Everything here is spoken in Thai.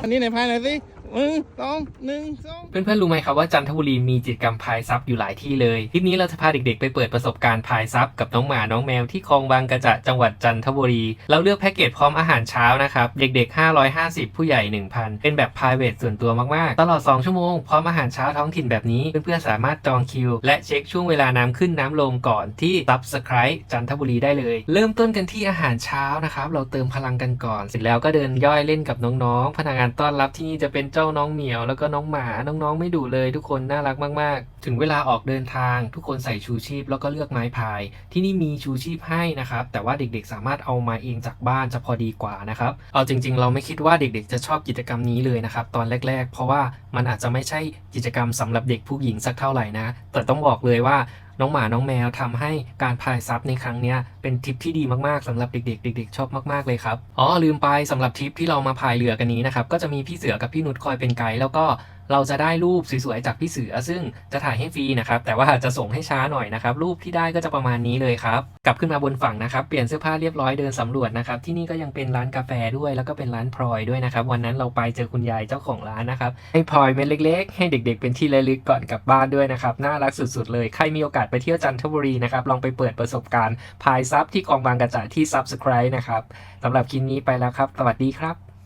อันนี้ไหนพายหน่อยสิ หนึ่งสองหนึ่งสองเพื่อนๆรู้ไหมครับว่าจันทบุรีมีกิจกรรมพายซับอยู่หลายที่เลย คลิปนี้เราจะพาเด็กๆไปเปิดประสบการณ์พายซับกับน้องหมาน้องแมวที่คลองบางกระจะจังหวัดจันทบุรี เราเลือกแพ็กเกจพร้อมอาหารเช้านะครับ เด็กๆ 550 ผู้ใหญ่ 1,000 เป็นแบบ private ส่วนตัวมากๆ ตลอด 2 ชั่วโมง พร้อมอาหารเช้าท้องถิ่นแบบนี้ เพื่อนๆสามารถจองคิว และเช็คช่วงเวลาน้ำขึ้นน้ำลงก่อนที่ subscribe จันทบุรีได้เลย เริ่มต้นกันที่อาหารเช้านะครับเราเติมพลังกันก่อน เสร็จแล้วก็เดินย่อยเล่นกับน้องๆ พนักงานต้อนรับที่นี่จะเป็นเจ้าน้องเหมียวแล้วก็น้องหมา น้องๆ ไม่ดุเลยทุกคนน่ารักมาก ๆ ถึงเวลาออกเดินทาง ทุกคนใส่ชูชีพแล้วก็เลือกไม้พาย ที่นี่มีชูชีพให้นะครับ แต่ว่าเด็กๆ สามารถเอามาเองจากบ้านจะพอดีกว่านะครับ เอาจริง ๆ เราไม่คิดว่าเด็กๆ จะชอบกิจกรรมนี้เลยนะครับตอนแรก ๆ เพราะว่ามันอาจจะไม่ใช่กิจกรรมสำหรับเด็กผู้หญิงสักเท่าไหร่นะ แต่ต้องบอกเลยว่าน้องหมาน้องแมวทำให้การพายซับในครั้งนี้เป็นทริปที่ดีมากๆสำหรับเด็กๆเด็ก ๆ ชอบมากๆเลยครับอ๋อลืมไปสำหรับทริปที่เรามาพายเรือกันนี้นะครับก็จะมีพี่เสือกับพี่นุชคอยเป็นไกด์แล้วก็ เราจะได้รูปสวยๆจากพี่เสือ ซึ่งจะถ่ายให้ฟรีนะครับ แต่ว่าจะส่งให้ช้าหน่อยนะครับ รูปที่ได้ก็จะประมาณนี้เลยครับกลับขึ้นมาบนฝั่งนะครับ เปลี่ยนเสื้อผ้าเรียบร้อยเดินสำรวจนะครับ ที่นี่ก็ยังเป็นร้านกาแฟด้วยแล้วก็เป็นร้านพลอยด้วยนะครับ วันนั้นเราไปเจอคุณยายเจ้าของร้านนะครับ ให้พลอยเม็ดเล็ก ๆ ให้เด็ก ๆ เป็นที่ระลึกก่อนกลับบ้านด้วยนะครับ น่ารักสุดๆเลย ใครมีโอกาสไปเที่ยวจันทบุรีนะครับ ลองไปเปิดประสบการณ์พายซับที่กองบางกระจาที่ Subscribe นะครับสำหรับคลิปนี้ไปแล้วครับ สวัสดีครับ